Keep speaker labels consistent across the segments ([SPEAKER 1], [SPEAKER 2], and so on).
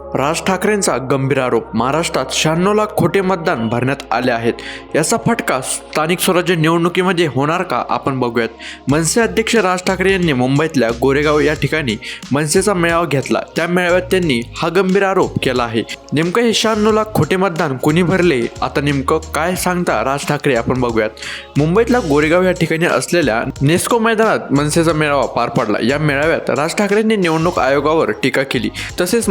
[SPEAKER 1] राज ठाकरेंचा गंभीर आरोप. महाराष्ट्रात शहाण्णव लाख खोटे मतदान भरण्यात आले आहेत. याचा फटका स्थानिक स्वराज्य निवडणुकीमध्ये होणार का आपण बघूयात. मनसे अध्यक्ष राज ठाकरे यांनी मुंबईतल्या गोरेगाव या ठिकाणी मनसेचा मेळावा घेतला. त्या मेळाव्यात त्यांनी हा गंभीर आरोप केला आहे. नेमकं हे शहाण्णव लाख खोटे मतदान कोणी भरले? आता नेमकं काय सांगता राज ठाकरे आपण बघूयात. मुंबईतल्या गोरेगाव या ठिकाणी असलेल्या नेस्को मैदानात मनसेचा मेळावा पार पडला. या मेळाव्यात राज ठाकरेंनी निवडणूक आयोगावर टीका केली. तसेच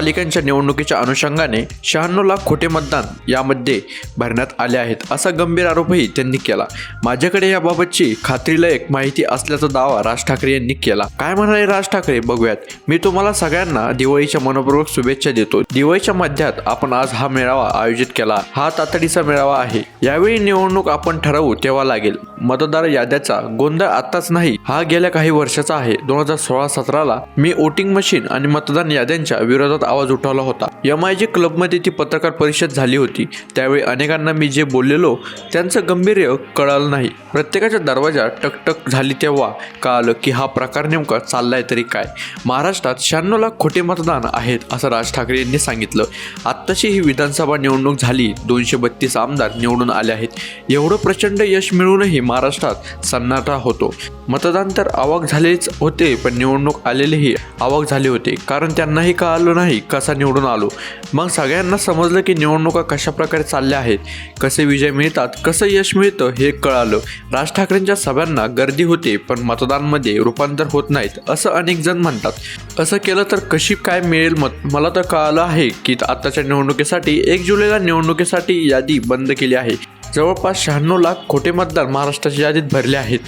[SPEAKER 1] महानगरपालिकांच्या निवडणुकीच्या अनुषंगाने शहाण्णव लाख खोटे मतदान यामध्ये भरण्यात आले आहेत असा गंभीर आरोपही त्यांनी केला. माझ्याकडे याबाबतची खात्रीलायक माहिती असल्याचा दावा राज ठाकरे यांनी केला. काय म्हणाले राज ठाकरे? बघूयात. मी तुम्हाला सगळ्यांना दिवाळीच्या मनपूर्वक शुभेच्छा देतो. दिवाळीच्या मध्यात आपण आज हा मेळावा आयोजित केला. हा तातडीचा मेळावा आहे. यावेळी निवडणूक आपण ठरवू तेव्हा लागेल. मतदार याद्याचा गोंधळ आताच नाही हा गेल्या काही वर्षाचा आहे. दोन हजार सोळा सतराला मी वोटिंग मशीन आणि मतदान याद्यांच्या विरोधात आवाज उठवला होता. एम आय जी क्लबमध्ये ती पत्रकार परिषद झाली होती. त्यावेळी अनेकांना मी जे बोललेलो त्यांचं गंभीर्य कळालं नाही. प्रत्येकाच्या दरवाजा टकटक झाली तेव्हा कळालं की हा प्रकार नेमका चाललाय तरी काय. महाराष्ट्रात शहाण्णव लाख खोटे मतदान आहेत असं राज ठाकरे यांनी सांगितलं. आत्ताशी ही विधानसभा निवडणूक झाली दोनशे बत्तीस आमदार निवडून आले आहेत. एवढं प्रचंड यश मिळूनही महाराष्ट्रात सन्नाटा होतो. मतदान तर आवाक झालेच होते पण निवडणूक आलेलेही आवाक झाले होते कारण त्यांनाही कळालं नाही कसा निवडून आलो? मग सगळ्यांना समजलं की निवडणुका कशा प्रकारे चालल्या आहेत कसे विजय मिळतात कसं यश मिळतं हे कळालं. राज ठाकरेंच्या सभ्यांना गर्दी होते पण मतदानमध्ये रूपांतर होत नाहीत असं अनेक जण म्हणतात. असं केलं तर कशी काय मिळेल मत? मला तर कळालं आहे की आताच्या निवडणुकीसाठी एक जुलैला निवडणुकीसाठी यादी बंद केली आहे. जवळपास शहाण्णव लाख खोटे मतदार महाराष्ट्राच्या यादीत भरले आहेत.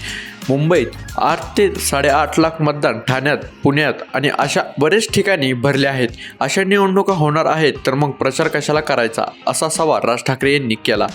[SPEAKER 1] मुंबईत आठ ते साडेआठ लाख मतदान ठाण्यात पुण्यात आणि अशा बरेच ठिकाणी भरले आहेत. अशा निवडणुका होणार आहेत तर मग प्रचार कशाला करायचा? असा सवाल राज ठाकरे यांनी केला.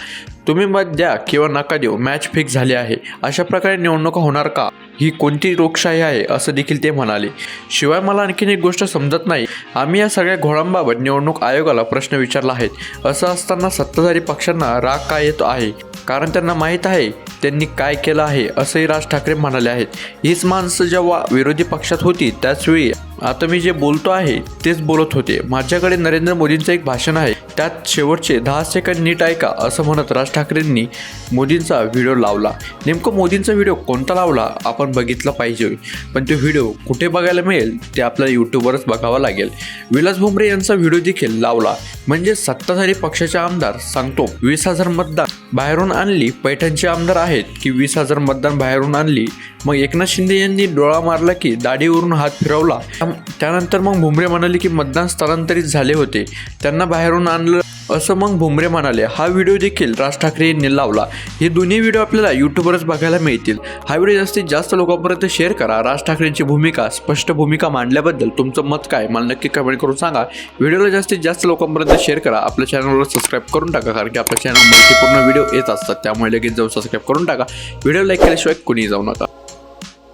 [SPEAKER 1] तुम्ही मत द्या किंवा नका देऊ मॅच फिक्स झाली आहे. अशा प्रकारे निवडणुका होणार का? ही कोणती लोकशाही आहे असं देखील ते म्हणाले. शिवाय मला आणखीन एक गोष्ट समजत नाही. आम्ही या सगळ्या घोळांबाबत निवडणूक आयोगाला प्रश्न विचारला आहे असं असताना सत्ताधारी पक्षांना राग का येतो आहे? कारण त्यांना माहीत आहे त्यांनी काय केलं आहे असंही राज ठाकरे म्हणाले आहेत. हीच माणसं जेव्हा विरोधी पक्षात होती त्याचवेळी आता मी जे बोलतो आहे तेच बोलत होते. माझ्याकडे नरेंद्र मोदींचं एक भाषण आहे. त्यात शेवटचे दहा सेकंड नीट ऐका असं म्हणत राज ठाकरेंनी मोदींचा व्हिडिओ लावला. नेमकं मोदींचा व्हिडिओ कोणता लावला आपण बघितला पाहिजे. पण तो व्हिडिओ कुठे बघायला मिळेल ते आपल्याला यूट्यूबवरच बघावं लागेल. विलास भुमरे यांचा व्हिडिओ देखील लावला. म्हणजे सत्ताधारी पक्षाचे आमदार सांगतो वीस हजार मतदान बाहेरून आणली पैठणचे आमदार आहेत की वीस हजार मतदान बाहेरून आणली? मग एकनाथ शिंदे यांनी डोळा मारला की दाढीवरून हात फिरवला. त्यानंतर मग भुमरे म्हणाले की मतदान स्थलांतरित झाले होते. त्यांना बाहेरून आणलं. असं मग भुमरे म्हणाले हा व्हिडिओ देखील राज ठाकरे यांनी लावला. हे दोन्ही व्हिडिओ आपल्याला यूट्यूबवरच बघायला मिळतील. हा व्हिडिओ जास्तीत जास्त लोकांपर्यंत शेअर करा. राज ठाकरेंची भूमिका स्पष्ट भूमिका मांडल्याबद्दल तुमचं मत काय? मला नक्की कमेंट करून सांगा. व्हिडिओला जास्तीत जास्त लोकांपर्यंत शेअर करा. आपल्या चॅनलवर सबस्क्राईब करून टाका कारण की आपल्या चॅनलमध्ये पूर्ण व्हिडिओ येत असतात. त्यामुळे लगेच जाऊन सबस्क्राईब करून टाका. व्हिडिओ लाईक केल्याशिवाय कोणी जाऊ नका.